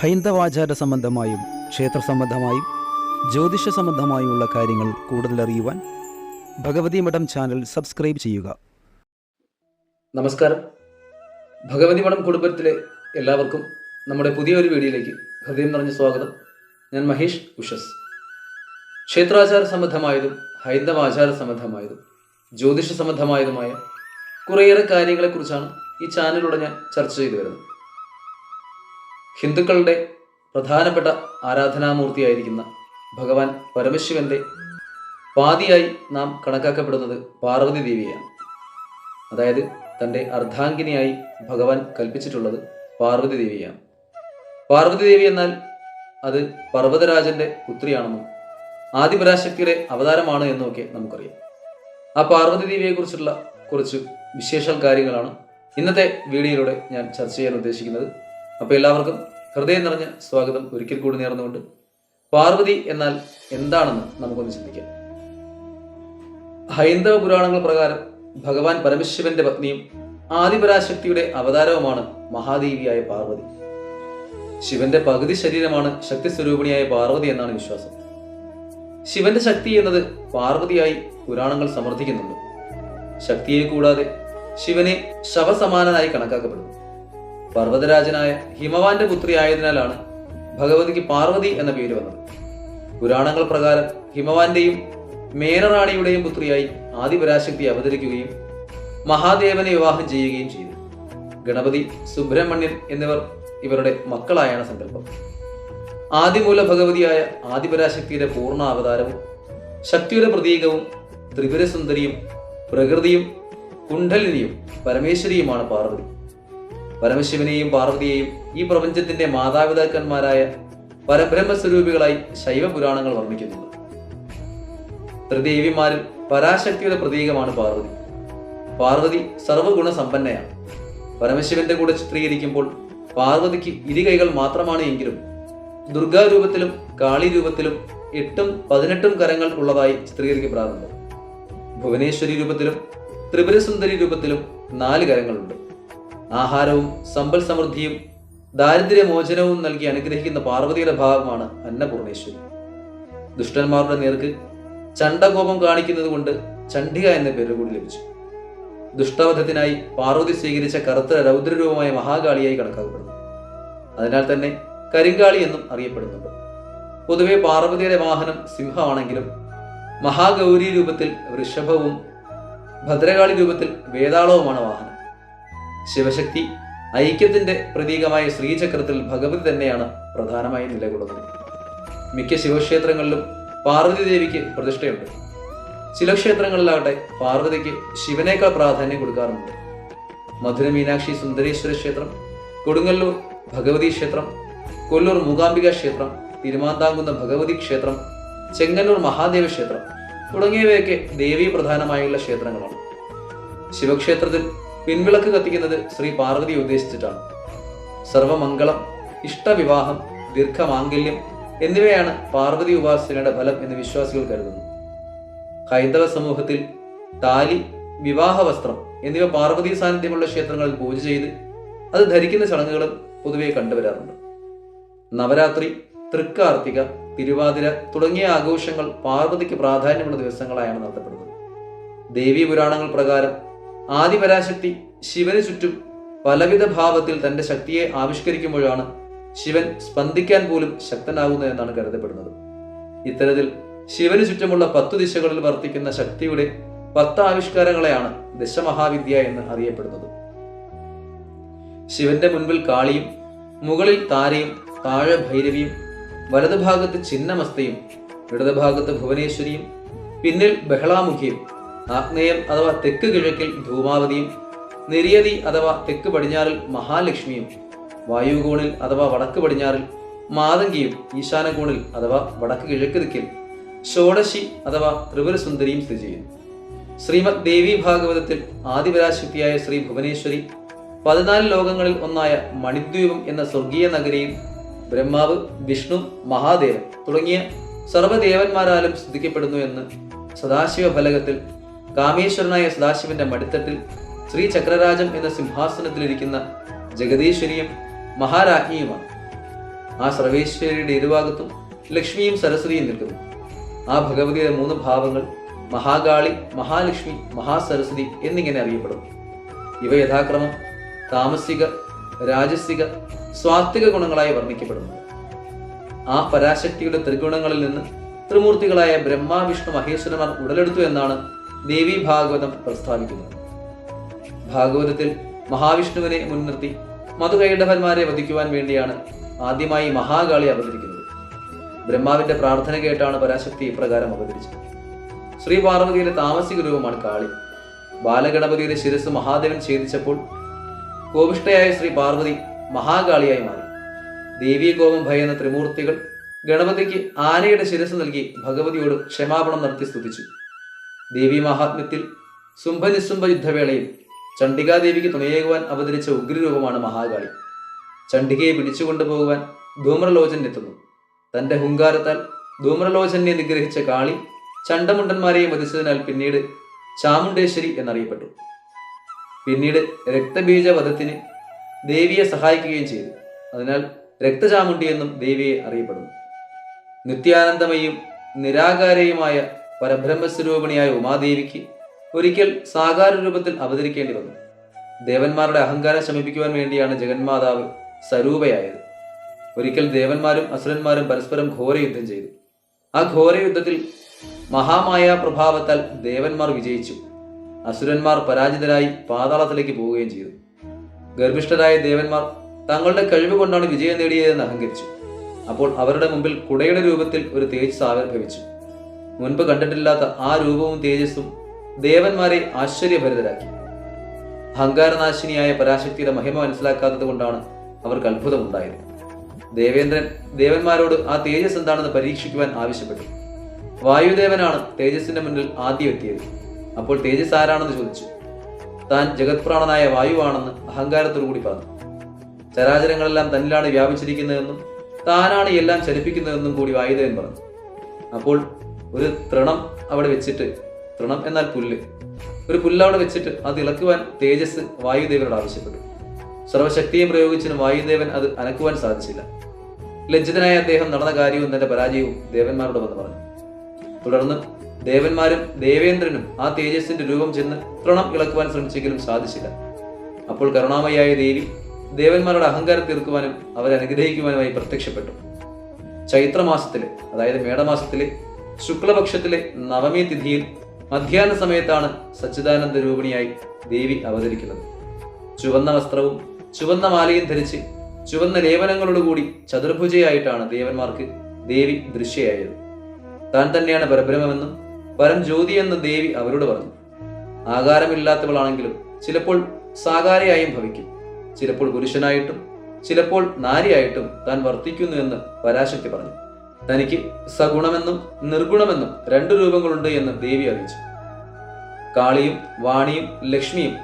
ഹൈന്ദവാചാര സംബന്ധമായും ക്ഷേത്ര സംബന്ധമായും ജ്യോതിഷ സംബന്ധമായുമുള്ള കാര്യങ്ങൾ കൂടുതൽ അറിയുവാൻ ഭഗവതി മഠം ചാനൽ സബ്സ്ക്രൈബ് ചെയ്യുക. നമസ്കാരം. ഭഗവതി മഠം കുടുംബത്തിലെ എല്ലാവർക്കും നമ്മുടെ പുതിയൊരു വീഡിയോയിലേക്ക് ഹൃദയം നിറഞ്ഞ സ്വാഗതം. ഞാൻ മഹേഷ് ഉഷസ്. ക്ഷേത്രാചാര സംബന്ധമായതും ഹൈന്ദവാചാര സംബന്ധമായതും ജ്യോതിഷ സംബന്ധമായതുമായ കുറേയേറെ കാര്യങ്ങളെക്കുറിച്ചാണ് ഈ ചാനലിലൂടെ ഞാൻ ചർച്ച ചെയ്തു വരുന്നത്. ഹിന്ദുക്കളുടെ പ്രധാനപ്പെട്ട ആരാധനാമൂർത്തിയായിരിക്കുന്ന ഭഗവാൻ പരമശിവന്റെ പാതിയായി നാം കണക്കാക്കപ്പെടുന്നത് പാർവതി ദേവിയാണ്. അതായത് തന്റെ അർദ്ധാംഗിനിയായി ഭഗവാൻ കൽപ്പിച്ചിട്ടുള്ളത് പാർവതി ദേവിയാണ്. പാർവതി ദേവി എന്നാൽ അത് പർവതരാജന്റെ പുത്രിയാണെന്നും ആദിപരാശക്തിയുടെ അവതാരമാണ് എന്നൊക്കെ നമുക്കറിയാം. ആ പാർവതി ദേവിയെക്കുറിച്ചുള്ള കുറച്ച് വിശേഷ കാര്യങ്ങളാണ് ഇന്നത്തെ വീഡിയോയിലൂടെ ഞാൻ ചർച്ച ചെയ്യാൻ ഉദ്ദേശിക്കുന്നത്. അപ്പോൾ എല്ലാവർക്കും ഹൃദയം നിറഞ്ഞ സ്വാഗതം. ഒരിക്കൽ കൂടി നേർന്നുകൊണ്ട് പാർവതി എന്നാൽ എന്താണെന്ന് നമുക്കൊന്ന് ചിന്തിക്കാം. ഹൈന്ദവ പുരാണങ്ങൾ പ്രകാരം ഭഗവാൻ പരമശിവന്റെ പത്നിയും ആദിപരാശക്തിയുടെ അവതാരവുമാണ് മഹാദേവിയായ പാർവതി. ശിവന്റെ പകുതി ശരീരമാണ് ശക്തി സ്വരൂപിണിയായ പാർവതി എന്നാണ് വിശ്വാസം. ശിവന്റെ ശക്തി എന്നത് പാർവതിയായി പുരാണങ്ങൾ സമർത്ഥിക്കുന്നുണ്ട്. ശക്തിയെ കൂടാതെ ശിവനെ ശവസമാനനായി കണക്കാക്കപ്പെടുന്നു. പർവതരാജനായ ഹിമവാന്റെ പുത്രിയായതിനാലാണ് ഭഗവതിക്ക് പാർവതി എന്ന പേര് വന്നത്. പുരാണങ്ങൾ പ്രകാരം ഹിമവാന്റെയും മേനറാണിയുടെയും പുത്രിയായി ആദിപരാശക്തി അവതരിക്കുകയും മഹാദേവനെ വിവാഹം ചെയ്യുകയും ചെയ്തു. ഗണപതി സുബ്രഹ്മണ്യൻ എന്നിവർ ഇവരുടെ മക്കളായാണ് സങ്കല്പം. ആദിമൂല ഭഗവതിയായ ആദിപരാശക്തിയുടെ പൂർണ അവതാരവും ശക്തിയുടെ പ്രതീകവും ത്രിപുരസുന്ദരിയും പ്രകൃതിയും കുണ്ഡലിനിയും പരമേശ്വരിയുമാണ് പാർവതി. പരമശിവനെയും പാർവതിയെയും ഈ പ്രപഞ്ചത്തിന്റെ മാതാപിതാക്കന്മാരായ പരബ്രഹ്മസ്വരൂപികളായി ശൈവ പുരാണങ്ങൾ വർണിക്കുന്നുണ്ട്. ത്രിദേവിമാരിൽ പരാശക്തിയുടെ പ്രതീകമാണ് പാർവതി. പാർവതി സർവഗുണ സമ്പന്നയാണ് പരമശിവന്റെ കൂടെ ചിത്രീകരിക്കുമ്പോൾ പാർവതിക്ക് ഇരുകൈകൾ മാത്രമാണ് എങ്കിലും ദുർഗാരൂപത്തിലും കാളി രൂപത്തിലും എട്ടും പതിനെട്ടും കരങ്ങൾ ഉള്ളതായി ചിത്രീകരിക്കപ്പെടാറുണ്ട്. ഭുവനേശ്വരി രൂപത്തിലും ത്രിപുരസുന്ദരി രൂപത്തിലും നാല് കരങ്ങളുണ്ട്. ആഹാരവും സമ്പൽ സമൃദ്ധിയും ദാരിദ്ര്യമോചനവും നൽകി അനുഗ്രഹിക്കുന്ന പാർവതിയുടെ ഭാഗമാണ് അന്നപൂർണേശ്വരി. ദുഷ്ടന്മാരുടെ നേർക്ക് ചണ്ടകോപം കാണിക്കുന്നത് കൊണ്ട് ചണ്ഡിക എന്ന പേര് കൂടി ലഭിച്ചു. ദുഷ്ടവധത്തിനായി പാർവതി സ്വീകരിച്ച കറുത്ത രൗദ്രരൂപമായ മഹാകാളിയായി കണക്കാക്കപ്പെടുന്നു. അതിനാൽ തന്നെ കരിങ്കാളി എന്നും അറിയപ്പെടുന്നുണ്ട്. പൊതുവെ പാർവതിയുടെ വാഹനം സിംഹമാണെങ്കിലും മഹാഗൗരി രൂപത്തിൽ ഋഷഭവും ഭദ്രകാളി രൂപത്തിൽ വേതാളവുമാണ് വാഹനം. ശിവശക്തി ഐക്യത്തിന്റെ പ്രതീകമായ ശ്രീചക്രത്തിൽ ഭഗവതി തന്നെയാണ് പ്രധാനമായി നിലകൊള്ളുന്നത്. മിക്ക ശിവക്ഷേത്രങ്ങളിലും പാർവതി ദേവിക്ക് പ്രതിഷ്ഠയുണ്ട്. ചില ക്ഷേത്രങ്ങളിലാകട്ടെ പാർവതിക്ക് ശിവനേക്കാൾ പ്രാധാന്യം കൊടുക്കാറുണ്ട്. മധുര മീനാക്ഷി സുന്ദരേശ്വര ക്ഷേത്രം കൊടുങ്ങല്ലൂർ ഭഗവതി ക്ഷേത്രം കൊല്ലൂർ മൂകാംബിക ക്ഷേത്രം തിരുമാന്താങ്കുന്ന ഭഗവതി ക്ഷേത്രം ചെങ്ങന്നൂർ മഹാദേവ ക്ഷേത്രം തുടങ്ങിയവയൊക്കെ ദേവീ പ്രധാനമായുള്ള ക്ഷേത്രങ്ങളാണ്. ശിവക്ഷേത്രത്തിൽ പിൻവിളക്ക് കത്തിക്കുന്നത് ശ്രീ പാർവതി ഉദ്ദേശിച്ചിട്ടാണ്. സർവമംഗളം ഇഷ്ടവിവാഹം ദീർഘമാംഗല്യം എന്നിവയാണ് പാർവതി ഉപാസനയുടെ ഫലം എന്ന് വിശ്വാസികൾ കരുതുന്നു. ഹൈന്ദവ സമൂഹത്തിൽ താലി വിവാഹ വസ്ത്രം എന്നിവ പാർവതി സാന്നിധ്യമുള്ള ക്ഷേത്രങ്ങളിൽ പൂജ ചെയ്ത് അത് ധരിക്കുന്ന ചടങ്ങുകളും പൊതുവെ കണ്ടുവരാറുണ്ട്. നവരാത്രി തൃക്കാർത്തിക തിരുവാതിര തുടങ്ങിയ ആഘോഷങ്ങൾ പാർവതിക്ക് പ്രാധാന്യമുള്ള ദിവസങ്ങളായാണ് നടത്തപ്പെടുന്നത്. ദേവീ പുരാണങ്ങൾ പ്രകാരം ആദിപരാശക്തി ശിവന് ചുറ്റും പലവിധ ഭാവത്തിൽ തന്റെ ശക്തിയെ ആവിഷ്കരിക്കുമ്പോഴാണ് ശിവൻ സ്പന്ദിക്കാൻ പോലും ശക്തനാകുന്നത് എന്നാണ് കരുതപ്പെടുന്നത്. ഇത്തരത്തിൽ ശിവന് ചുറ്റുമുള്ള പത്തു ദിശകളിൽ വർത്തിക്കുന്ന ശക്തിയുടെ പത്ത് ആവിഷ്കാരങ്ങളെയാണ് ദശമഹാവിദ്യ എന്ന് അറിയപ്പെടുന്നത്. ശിവന്റെ മുൻപിൽ കാളിയും മുകളിൽ താരയും താഴെ ഭൈരവിയും വലതുഭാഗത്ത് ചിന്നമസ്തയും ഇടതുഭാഗത്ത് ഭുവനേശ്വരിയും പിന്നിൽ ബഹളാമുഖിയും ആഗ്നേയം അഥവാ തെക്ക് കിഴക്കിൽ ധൂമാവതിയും നിര്യതി അഥവാ തെക്ക് പടിഞ്ഞാറിൽ മഹാലക്ഷ്മിയും വായുകോണിൽ അഥവാ വടക്ക് പടിഞ്ഞാറിൽ മാതങ്കിയും ഈശാനകോണിൽ അഥവാ വടക്ക് കിഴക്ക് ദിക്കിൽ ഷോഡശി അഥവാ ത്രിപുരസുന്ദരിയും സ്ഥിതി ചെയ്യുന്നു. ശ്രീമദ് ദേവി ഭാഗവതത്തിൽ ആദിപരാശക്തിയായ ശ്രീ ഭുവനേശ്വരി പതിനാല് ലോകങ്ങളിൽ ഒന്നായ മണിദ്വീപം എന്ന സ്വർഗീയ നഗരിയിൽ ബ്രഹ്മാവ് വിഷ്ണു മഹാദേവൻ തുടങ്ങിയ സർവദേവന്മാരാലും സ്തുതിക്കപ്പെടുന്നു എന്ന് സദാശിവ ഫലകത്തിൽ കാമേശ്വരനായ സദാശിവന്റെ മടിത്തട്ടിൽ ശ്രീ ചക്രരാജൻ എന്ന സിംഹാസനത്തിലിരിക്കുന്ന ജഗദീശ്വരിയും മഹാരാജ്ഞിയുമാണ്. ആ സർവേശ്വരിയുടെ ഇരുഭാഗത്തും ലക്ഷ്മിയും സരസ്വതിയും നിൽക്കുന്നു. ആ ഭഗവതിയുടെ മൂന്ന് ഭാവങ്ങൾ മഹാകാളി മഹാലക്ഷ്മി മഹാസരസ്വതി എന്നിങ്ങനെ അറിയപ്പെടുന്നു ഇവ യഥാക്രമം താമസിക രാജസിക സ്വാത്വിക ഗുണങ്ങളായി വർണിക്കപ്പെടുന്നു. ആ പരാശക്തിയുടെ ത്രിഗുണങ്ങളിൽ നിന്ന് ത്രിമൂർത്തികളായ ബ്രഹ്മ വിഷ്ണു മഹേശ്വരന്മാർ ഉടലെടുത്തു എന്നാണ് ദേവി ഭാഗവതം പ്രസ്താവിക്കുന്നത് ഭാഗവതത്തിൽ മഹാവിഷ്ണുവിനെ മുൻനിർത്തി മധുകൈഡവന്മാരെ വധിക്കുവാൻ വേണ്ടിയാണ് ആദ്യമായി മഹാകാളി അവതരിക്കുന്നത്. ബ്രഹ്മാവിന്റെ പ്രാർത്ഥന കേട്ടാണ് പരാശക്തി ഇപ്രകാരം അവതരിച്ചത്. ശ്രീ പാർവതിയുടെ താമസിക രൂപമാണ് കാളി. ബാലഗണപതിയുടെ ശിരസ് മഹാദേവൻ ഛേദിച്ചപ്പോൾ കോപിഷ്ഠയായ ശ്രീ പാർവതി മഹാകാളിയായി മാറി. ദേവീകോപം ഭയന്ന ത്രിമൂർത്തികൾ ഗണപതിക്ക് ആനയുടെ ശിരസ് നൽകി ഭഗവതിയോട് ക്ഷമാപണം നടത്തി സ്തുതിച്ചു. ദേവി മഹാത്മ്യത്തിൽ സുംഭനിസുംഭ യുദ്ധവേളയിൽ ചണ്ഡികാദേവിക്ക് തുണയേകുവാൻ അവതരിച്ച ഉഗ്രരൂപമാണ് മഹാകാളി. ചണ്ഡികയെ പിടിച്ചുകൊണ്ടുപോകുവാൻ ധൂമ്രലോചൻ എത്തുന്നു. തന്റെ ഹുങ്കാരത്താൽ ധൂമ്രലോചനെ നിഗ്രഹിച്ച കാളി ചണ്ടമുണ്ടന്മാരെയും വധിച്ചതിനാൽ പിന്നീട് ചാമുണ്ടേശ്വരി എന്നറിയപ്പെട്ടു. പിന്നീട് രക്തബീജ വധത്തിന് ദേവിയെ സഹായിക്കുകയും ചെയ്തു. അതിനാൽ രക്തചാമുണ്ടി എന്നും ദേവിയെ അറിയപ്പെടുന്നു. നിത്യാനന്ദമയും നിരാകാരയുമായ പരബ്രഹ്മസ്വരൂപിണിയായ ഉമാദേവിക്ക് ഒരിക്കൽ സാകാര രൂപത്തിൽ അവതരിക്കേണ്ടി വന്നു. ദേവന്മാരുടെ അഹങ്കാരം ശമിപ്പിക്കുവാൻ വേണ്ടിയാണ് ജഗന്മാതാവ് സ്വരൂപയായത് ഒരിക്കൽ ദേവന്മാരും അസുരന്മാരും പരസ്പരം ഘോരയുദ്ധം ചെയ്തു. ആ ഘോരയുദ്ധത്തിൽ മഹാമായ പ്രഭാവത്താൽ ദേവന്മാർ വിജയിച്ചു. അസുരന്മാർ പരാജിതരായി പാതാളത്തിലേക്ക് പോവുകയും ചെയ്തു. ഗർഭിഷ്ഠരായ ദേവന്മാർ തങ്ങളുടെ കഴിവ് കൊണ്ടാണ് വിജയം നേടിയതെന്ന് അഹങ്കരിച്ചു. അപ്പോൾ അവരുടെ മുമ്പിൽ കുടയുടെ രൂപത്തിൽ ഒരു തേജസ് ആവിർഭവിച്ചു. മുൻപ് കണ്ടിട്ടില്ലാത്ത ആ രൂപവും തേജസ്സും ദേവന്മാരെ ആശ്ചര്യഭരിതരാക്കി. അഹങ്കാരനാശിനിയായ പരാശക്തിയുടെ മഹിമ മനസ്സിലാക്കാത്തത് കൊണ്ടാണ് അവർക്ക് അത്ഭുതമുണ്ടായത്. ദേവേന്ദ്രൻ ദേവന്മാരോട് ആ തേജസ് എന്താണെന്ന് പരീക്ഷിക്കുവാൻ ആവശ്യപ്പെട്ടു. വായുദേവനാണ് തേജസ്സിന്റെ മുന്നിൽ ആദ്യം എത്തിയത്. അപ്പോൾ തേജസ് ആരാണെന്ന് ചോദിച്ചു. താൻ ജഗത്പ്രാണനായ വായുവാണെന്ന് അഹങ്കാരത്തോടുകൂടി പറഞ്ഞു. ചരാചരങ്ങളെല്ലാം തന്നിലാണ് വ്യാപിച്ചിരിക്കുന്നതെന്നും താനാണ് എല്ലാം ചലിപ്പിക്കുന്നതെന്നും കൂടി വായുദേവൻ പറഞ്ഞു. അപ്പോൾ ഒരു തൃണം അവിടെ വെച്ചിട്ട് തൃണം എന്നാൽ പുല്ല്. ഒരു പുല്ല് അവിടെ വെച്ചിട്ട് അത് ഇളക്കുവാൻ തേജസ് വായുദേവനോട് ആവശ്യപ്പെട്ടു. സർവശക്തിയും പ്രയോഗിച്ചിനും വായുദേവൻ അത് അനക്കുവാൻ സാധിച്ചില്ല. ലജ്ജിതനായ അദ്ദേഹം നടന്ന കാര്യവും തന്റെ പരാജയവും ദേവന്മാരോട് വന്ന് പറഞ്ഞു. തുടർന്ന് ദേവന്മാരും ദേവേന്ദ്രനും ആ തേജസ്സിന്റെ രൂപം ചെന്ന് തൃണം ഇളക്കുവാൻ ശ്രമിച്ചെങ്കിലും സാധിച്ചില്ല. അപ്പോൾ കരുണാമയായ ദേവി ദേവന്മാരുടെ അഹങ്കാരം തീർക്കുവാനും അവരെ അനുഗ്രഹിക്കുവാനുമായി പ്രത്യക്ഷപ്പെട്ടു. ചൈത്രമാസത്തിലെ അതായത് മേടമാസത്തിലെ ശുക്ലപക്ഷത്തിലെ നവമി തിഥിയിൽ മധ്യാഹ്ന സമയത്താണ് സച്ചിദാനന്ദ രൂപിണിയായി ദേവി അവതരിക്കുന്നത്. ചുവന്ന വസ്ത്രവും ചുവന്ന മാലയും ധരിച്ച് ചുവന്ന ലേപനങ്ങളോടുകൂടി ചതുർഭുജയായിട്ടാണ് ദേവന്മാർക്ക് ദേവി ദൃശ്യയായത്. താൻ തന്നെയാണ് പരബ്രഹ്മമെന്നും പരം ജ്യോതി ദേവി അവരോട് പറഞ്ഞു. ആകാരമില്ലാത്തവളാണെങ്കിലും ചിലപ്പോൾ സാകാരയായും ഭവിക്കും. ചിലപ്പോൾ പുരുഷനായിട്ടും ചിലപ്പോൾ നാരിയായിട്ടും താൻ വർത്തിക്കുന്നു എന്ന് പരാശക്തി പറഞ്ഞു. തനിക്ക് സഗുണമെന്നും നിർഗുണമെന്നും രണ്ടു രൂപങ്ങളുണ്ട് എന്ന് ദേവി അറിയിച്ചു. കാളിയും വാണിയും ലക്ഷ്മിയും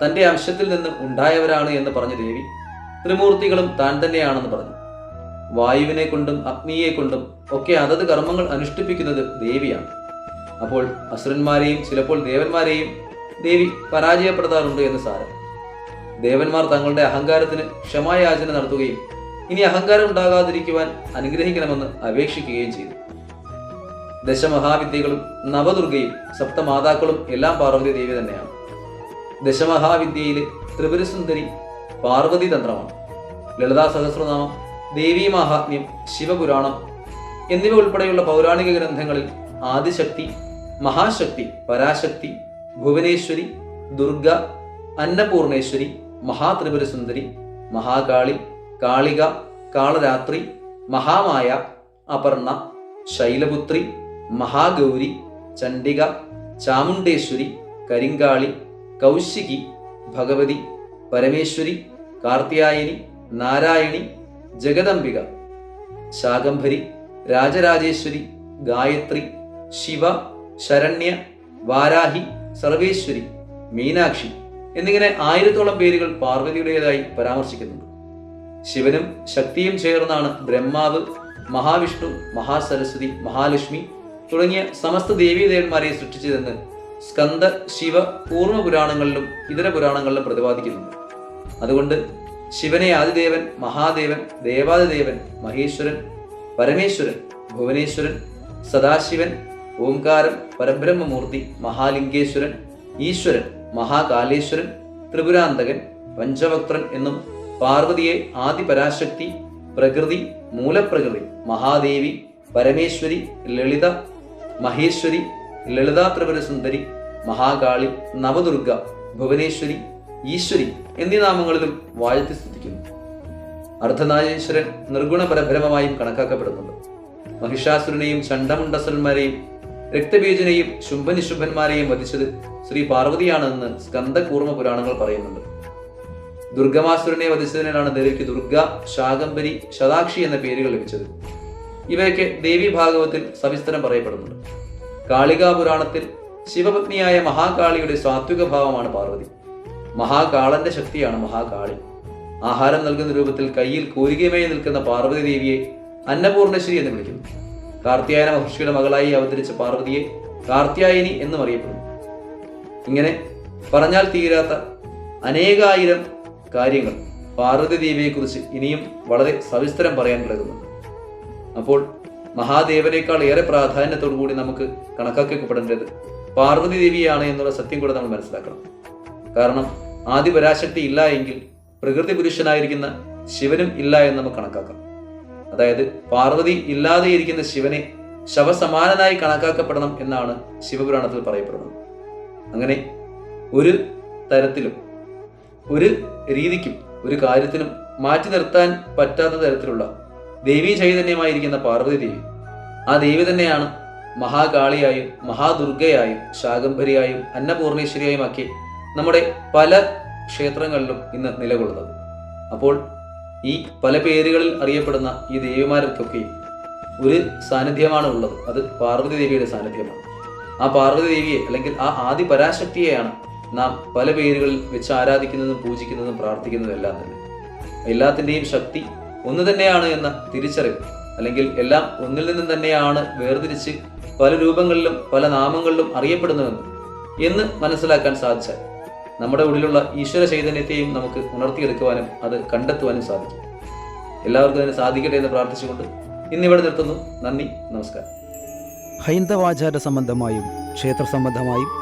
തന്റെ അംശത്തിൽ നിന്ന് ഉണ്ടായവരാണ് എന്ന് പറഞ്ഞ ദേവി. ത്രിമൂർത്തികളും താൻ തന്നെയാണെന്ന് പറഞ്ഞു. വായുവിനെ കൊണ്ടും അഗ്നിയെ കൊണ്ടും ഒക്കെ അതത് കർമ്മങ്ങൾ അനുഷ്ഠിപ്പിക്കുന്നത് ദേവിയാണ്. അപ്പോൾ അസുരന്മാരെയും ചിലപ്പോൾ ദേവന്മാരെയും ദേവി പരാജയപ്പെടുത്താറുണ്ട് എന്ന് സാരം. ദേവന്മാർ തങ്ങളുടെ അഹങ്കാരത്തിന് ക്ഷമായാചന നടത്തുകയും ഇനി അഹങ്കാരം ഉണ്ടാകാതിരിക്കുവാൻ അനുഗ്രഹിക്കണമെന്ന് അപേക്ഷിക്കുകയും ചെയ്തു. ദശമഹാവിദ്യകളും നവദുർഗയും സപ്തമാതാക്കളും എല്ലാം പാർവതി ദേവി തന്നെയാണ്. ദശമഹാവിദ്യയിലെ ത്രിപുരസുന്ദരി പാർവതി തന്ത്രമാണ്. ലളിതാ സഹസ്രനാമം ദേവീ മഹാത്മ്യം ശിവപുരാണം എന്നിവ ഉൾപ്പെടെയുള്ള പൗരാണിക ഗ്രന്ഥങ്ങളിൽ ആദിശക്തി മഹാശക്തി പരാശക്തി ഭുവനേശ്വരി ദുർഗ അന്നപൂർണേശ്വരി മഹാത്രിപുരസുന്ദരി മഹാകാളി കാളിക കാളരാത്രി മഹാമായ അപർണ ശൈലപുത്രി മഹാഗൗരി ചണ്ഡിക ചാമുണ്ടേശ്വരി കരിങ്കാളി കൗശികി ഭഗവതി പരമേശ്വരി കാർത്തിയായനി നാരായണി ജഗദംബിക. ശാകംഭരി രാജരാജേശ്വരി ഗായത്രി ശിവ ശരണ്യ വാരാഹി സർവേശ്വരി മീനാക്ഷി എന്നിങ്ങനെ ആയിരത്തോളം പേരുകൾ പാർവതിയുടേതായി പരാമർശിക്കുന്നുണ്ട്. ശിവനും ശക്തിയും ചേർന്നാണ് ബ്രഹ്മാവ് മഹാവിഷ്ണു മഹാസരസ്വതി മഹാലക്ഷ്മി തുടങ്ങിയ സമസ്ത ദേവീദേവന്മാരെ സൃഷ്ടിച്ചതെന്ന് സ്കന്ദ ശിവ പൂർവ പുരാണങ്ങളിലും ഇതര പുരാണങ്ങളിലും പ്രതിപാദിക്കുന്നുണ്ട്. അതുകൊണ്ട് ശിവനെ ആദിദേവൻ മഹാദേവൻ ദേവാദിദേവൻ മഹേശ്വരൻ പരമേശ്വരൻ ഭുവനേശ്വരൻ സദാശിവൻ ഓംകാരം പരബ്രഹ്മമൂർത്തി മഹാലിംഗേശ്വരൻ ഈശ്വരൻ മഹാകാലേശ്വരൻ ത്രിപുരാന്തകൻ പഞ്ചവക്ത്രൻ എന്നും പാർവതിയെ ആദിപരാശക്തി പ്രകൃതി മൂലപ്രകൃതി മഹാദേവി പരമേശ്വരി ലളിത മഹേശ്വരി ലളിതാ ത്രിപുര സുന്ദരി മഹാകാളി നവദുർഗ ഭുവനേശ്വരി ഈശ്വരി എന്നീ നാമങ്ങളിലും വാഴ്ത്തി സ്തുതിക്കുന്നു. അർദ്ധനാരീശ്വരൻ നിർഗുണ പരബ്രഹ്മമായും കണക്കാക്കപ്പെടുന്നുണ്ട്. മഹിഷാസുരനെയും ചണ്ഡമുണ്ടസുരന്മാരെയും രക്തബീജനെയും ശുംഭനിശുംഭന്മാരെയും വധിച്ചത് ശ്രീ പാർവതിയാണെന്ന് സ്കന്ദകൂർമ്മ പുരാണങ്ങൾ പറയുന്നുണ്ട്. ദുർഗമാസുരനെ വധിച്ചതിനാണ് ദേവിക്ക് ദുർഗ ശാകംബരി ശതാക്ഷി എന്ന പേരുകൾ ലഭിച്ചത്. ഇവയൊക്കെ ദേവി ഭാഗവത്തിൽ സവിസ്തരം പറയപ്പെടുന്നുണ്ട്. കാളികാ പുരാണത്തിൽ ശിവപത്നിയായ മഹാകാളിയുടെ സാത്വിക ഭാവമാണ് പാർവതി. മഹാകാളന്റെ ശക്തിയാണ് മഹാകാളി. ആഹാരം നൽകുന്ന രൂപത്തിൽ കയ്യിൽ കോരികയുമായി നിൽക്കുന്ന പാർവതി ദേവിയെ അന്നപൂർണശ്രീ എന്ന് വിളിക്കുന്നു. കാർത്തിയായന മഹർഷിയുടെ മകളായി അവതരിച്ച പാർവതിയെ കാർത്തിയായനി എന്നും അറിയപ്പെടുന്നു. ഇങ്ങനെ പറഞ്ഞാൽ തീരാത്ത അനേകായിരം കാര്യങ്ങൾ പാർവതി ദേവിയെക്കുറിച്ച് ഇനിയും വളരെ സവിസ്തരം പറയാൻ കിടക്കുന്നുണ്ട് അപ്പോൾ മഹാദേവനേക്കാൾ ഏറെ പ്രാധാന്യത്തോടു കൂടി നമുക്ക് കണക്കാക്കപ്പെടേണ്ടത് പാർവതി ദേവിയാണ് എന്നുള്ള സത്യം കൂടെ നമ്മൾ മനസ്സിലാക്കണം. കാരണം ആദിപരാശക്തി ഇല്ല എങ്കിൽ പ്രകൃതി പുരുഷനായിരിക്കുന്ന ശിവനും ഇല്ല എന്ന് നമുക്ക് കണക്കാക്കാം. അതായത് പാർവതി ഇല്ലാതെ ഇരിക്കുന്ന ശിവനെ ശവസമാനനായി കണക്കാക്കപ്പെടണം എന്നാണ് ശിവപുരാണത്തിൽ പറയപ്പെടുന്നത്. അങ്ങനെ ഒരു തരത്തിലും ഒരു രീതിക്കും ഒരു കാര്യത്തിനും മാറ്റി നിർത്താൻ പറ്റാത്ത തരത്തിലുള്ള ദേവീ ചൈതന്യമായിരിക്കുന്ന പാർവതി ദേവി. ആ ദേവി തന്നെയാണ് മഹാകാളിയായും മഹാദുർഗയായും ശാകംഭരിയായും അന്നപൂർണേശ്വരിയായും ഒക്കെ നമ്മുടെ പല ക്ഷേത്രങ്ങളിലും ഇന്ന് നിലകൊള്ളുന്നത്. അപ്പോൾ ഈ പല പേരുകളിൽ അറിയപ്പെടുന്ന ഈ ദേവിമാർക്കൊക്കെ ഒരു സാന്നിധ്യമാണ് ഉള്ളത്. അത് പാർവതി ദേവിയുടെ സാന്നിധ്യമാണ്. ആ പാർവതി ദേവിയെ അല്ലെങ്കിൽ ആ ആദി പരാശക്തിയെയാണ് നാം പല പേരുകളിൽ വെച്ച് ആരാധിക്കുന്നതും പൂജിക്കുന്നതും പ്രാർത്ഥിക്കുന്നതും എല്ലാം തന്നെ. എല്ലാത്തിന്റെയും ശക്തി ഒന്ന് തന്നെയാണ് എന്ന തിരിച്ചറിവ് അല്ലെങ്കിൽ എല്ലാം ഒന്നിൽ നിന്നും തന്നെയാണ് വേർതിരിച്ച് പല രൂപങ്ങളിലും പല നാമങ്ങളിലും അറിയപ്പെടുന്നുവെന്ന് എന്ന് മനസ്സിലാക്കാൻ സാധിച്ചാൽ നമ്മുടെ ഉള്ളിലുള്ള ഈശ്വര ചൈതന്യത്തെയും നമുക്ക് ഉണർത്തിയെടുക്കുവാനും അത് കണ്ടെത്തുവാനും സാധിക്കും. എല്ലാവർക്കും അതിന് സാധിക്കട്ടെ എന്ന് പ്രാർത്ഥിച്ചുകൊണ്ട് ഇന്നിവിടെ നിർത്തുന്നു. നന്ദി. നമസ്കാരം. ഹൈന്ദവാചാര സംബന്ധമായും ക്ഷേത്ര സംബന്ധമായും